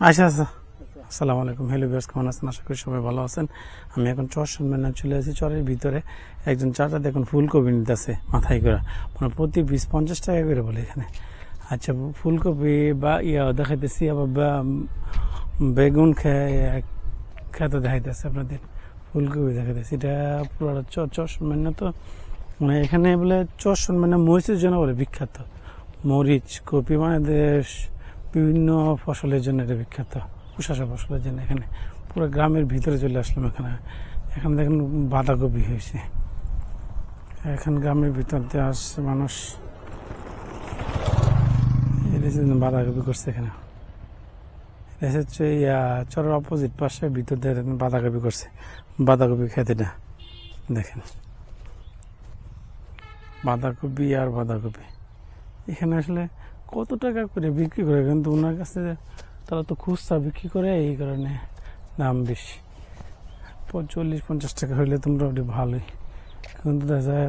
আচ্ছা আচ্ছা। আসসালামু আলাইকুম। হ্যালো বিয়ার্স কেমন আছেন? আশা করি সবাই ভালো আছেন। আমি এখন চর সম্মেলনে চলে আসি চরের ভিতরে একজন চাচা দেখুন, ফুলকপি নিতেছে মাথায় করে। মানে প্রতি বিশ পঞ্চাশ টাকা করে বলে এখানে। আচ্ছা ফুলকপি বা ইয়া দেখাইতেছি, আবার বেগুন খেতে দেখাইতেছে আপনাদের। ফুলকপি দেখাইতেছে। এটা পুরো চর চর সম্মেলনে তো মানে এখানে বলে চর সম্মেলনে মরিচের জন্য বলে বিখ্যাত। মরিচ, কপি মানে দেশ বিভিন্ন ফসলের জন্য এটা বিখ্যাত। উষাশা ফসলের জন্য। এখানে পুরো গ্রামের ভিতরে চলে আসলাম এখানে। এখানে দেখেন বাঁধাকপি হয়েছে। এখন গ্রামের ভিতর দিয়ে আসছে মানুষ। বাঁধাকপি করছে এখানে। এটা হচ্ছে চরের অপোজিট পাশে ভিতর দিয়ে বাঁধাকপি করছে। বাঁধাকপি খেতে না দেখেন। বাঁধাকপি আর বাঁধাকপি। এখানে আসলে কত টাকা করে বিক্রি করে? কিন্তু ওনার কাছে তারা তো খুচরা বিক্রি করে, এই কারণে দাম বেশি। চল্লিশ, পঞ্চাশ টাকা হইলে তো মোটামুটি ভালোই। কিন্তু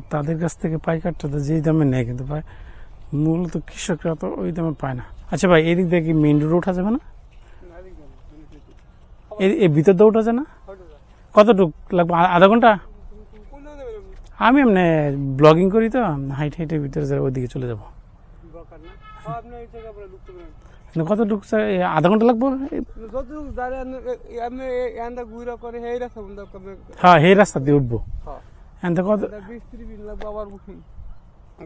তাদের কাছ থেকে পাইকারটা তো যেই দামে নেয়, কিন্তু পায় মূলত কৃষকরা তো ওই দামে পায় না। আচ্ছা ভাই, এদিক দিয়ে কি মেইন রোড ওঠা যাবে না? এই- ভিতর দিয়ে ওঠা যায় না? কতটুক লাগবে? আধা ঘণ্টা? আমি এমনি ব্লগিং করি তো, হাইট, হাইটের ভিতরে ওইদিকে চলে যাব আপনি এই জায়গা পরে ঢুকতে পারেন কিন্তু কতটুক আধা ঘণ্টা লাগবো? করে সেই রাস্তা হ্যাঁ দিয়ে উঠবো। হ্যাঁ এনতে কত লাগবো আবার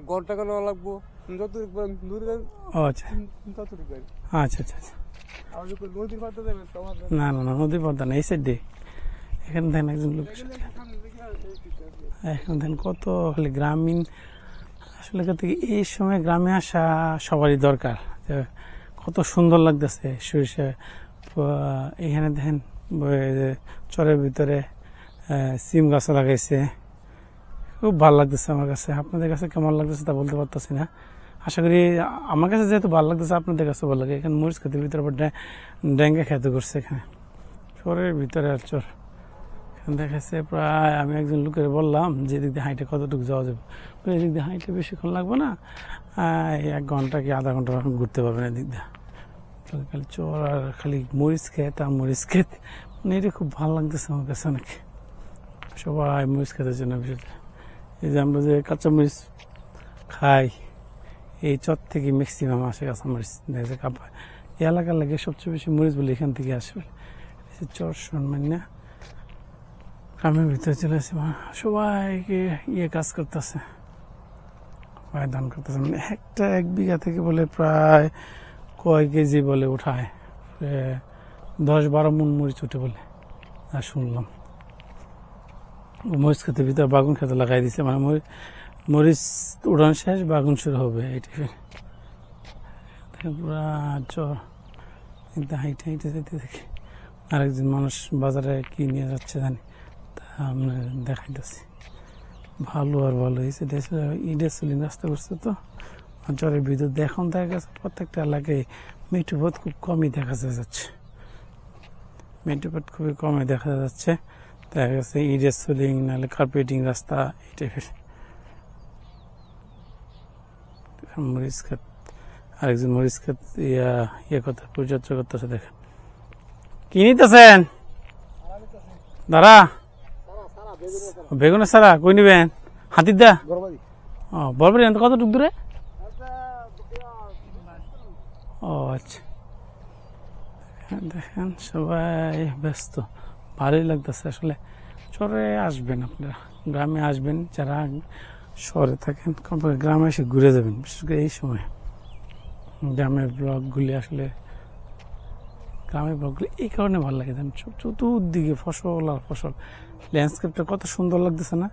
ঘরটা কেন লাগবো পারেন দূরে আচ্ছা। আচ্ছা আচ্ছা আচ্ছা। নদীর না না না নদী পদ্মা না এই সাইড দিয়ে। এখানে একজন লোক এখন দেখেন কত খালি গ্রামীণ আসলে কথা এই সময় গ্রামে আসা সবারই দরকার। কত সুন্দর লাগতেছে সরিষা এখানে দেখেন চরের ভিতরে সিম গাছ লাগাইছে। খুব ভালো লাগতেছে আমার কাছে। আপনাদের কাছে কেমন লাগতেছে তা বলতে পারতেছি না। আশা করি আমার কাছে যেহেতু ভালো লাগতেছে, আপনাদের কাছে ভালো লাগে। এখানে মরিচ খেতে ভিতরে ড্যাঙ্গা খেতে করছে এখানে। চরের ভিতরে আর চর। দেখাচ্ছে প্রায় আমি একজন লোকের বললাম যে এদিক দিয়ে হাইটে কতটুকু যাওয়া যাবে। এদিক দিয়ে হাইটে বেশিক্ষণ লাগবে না এক ঘণ্টা কি আধা ঘণ্টা ঘুরতে পারবেন এদিক দিয়ে। খালি চর আর খালি মরিচ খেত আর মরিচ খেত। মানে এটা খুব ভালো লাগতেছে আমার কাছে অনেক। সবাই মরিচ খেতে জন্য বিষয়টা এই যে আমরা যে কাঁচা মরিচ খাই, এই চর থেকে ম্যাক্সিমাম আসে কাঁচা মরিচ দেখা যায় কাপা এই এলাকার লাগে সবচেয়ে বেশি মরিচ বলে এখান থেকে আসবে চর যে চর সম্মান্য গ্রামের ভিতরে চলে আসে সবাইকে ইয়ে কাজ করতেছে। সবাই ধান করতেছে। মানে একটা এক বিঘা থেকে বলে প্রায় কয় কেজি বলে উঠায়। দশ বারো মন মরিচ উঠে বলে। আর শুনলাম। মরিচ খেতে ভিতরে বাগুন খেতে লাগাই দিছে। মানে মরি- মরিচ উড়ান শেষ, বাগুন শুরু হবে। এই পুরা কিন্তু হাইটে হাইটে যেতে দেখি। আরেকজন মানুষ বাজারে কি নিয়ে যাচ্ছে জানি। আমরা দেখাইতেছি। ভালো আর ভালো হয়েছে ইডে চলি রাস্তা করছে তো। চরের বিদ্যুৎ এখন দেখা গেছে, প্রত্যেকটা এলাকায় মিঠুপথ খুব কমই দেখা যাচ্ছে। মিঠুপথ খুবই কমই দেখা যাচ্ছে। দেখা গেছে ইডে সোলিং নাহলে কার্পেটিং রাস্তা, এই টাইপের। মরিচ আরেকজন মরিচ খাত ইয়া ইয়ে কথা, পরিচর্যা করতেছে দেখেন। কি নিতেছেন? দাঁড়া। বেগুনের সারা কই নিবেন? হাতির দা? ও বলবেন থেকে কতটুক দূরে? ও আচ্ছা। দেখেন সবাই ব্যস্ত। ভালোই লাগতেছে আসলে। চরে আসবেন আপনারা। গ্রামে আসবেন যারা শহরে থাকেন গ্রামে এসে ঘুরে যাবেন বিশেষ করে এই সময়। গ্রামের ব্লকগুলি আসলে গ্রামের ব্লকগুলি এই কারণে ভালো লাগে জানেন। চতুর্দিকে ফসল আর ফসল। ল্যান্ডস্কেপটা কত সুন্দর লাগতেছে না?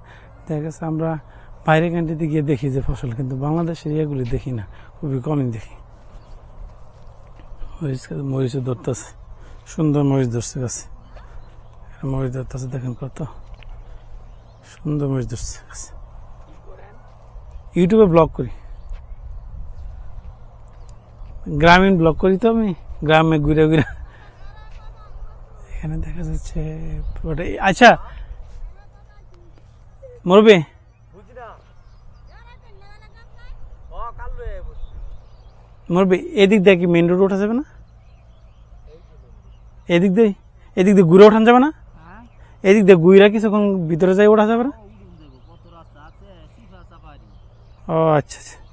দেখা গেছে আমরা বাইরে কান্ট্রিতে গিয়ে দেখি যে ফসল, কিন্তু বাংলাদেশের ইয়েগুলি দেখি না। খুবই কমই দেখি। মরিচ মরিচও ধরতেছে। সুন্দর মরিচ ধরছে গাছে। মরিচ ধরতেছে দেখেন কত। সুন্দর মরিচ ধরছে গাছে। ইউটিউবে ব্লগ করি। গ্রামীণ ব্লগ করি তো আমি। গ্রামে ঘুরে ঘুরে এখানে দেখা যাচ্ছে আচ্ছা। মরবে? মরবে? এদিক দিয়ে কি মেন রোড ওঠা যাবে না? এদিক দিয়ে? এদিক দিয়ে ঘুরে ওঠান যাবে না? এদিক দিয়ে ঘুরে কিছুক্ষণ ভিতরে যাই ওঠা যাবে না? ও আচ্ছা আচ্ছা।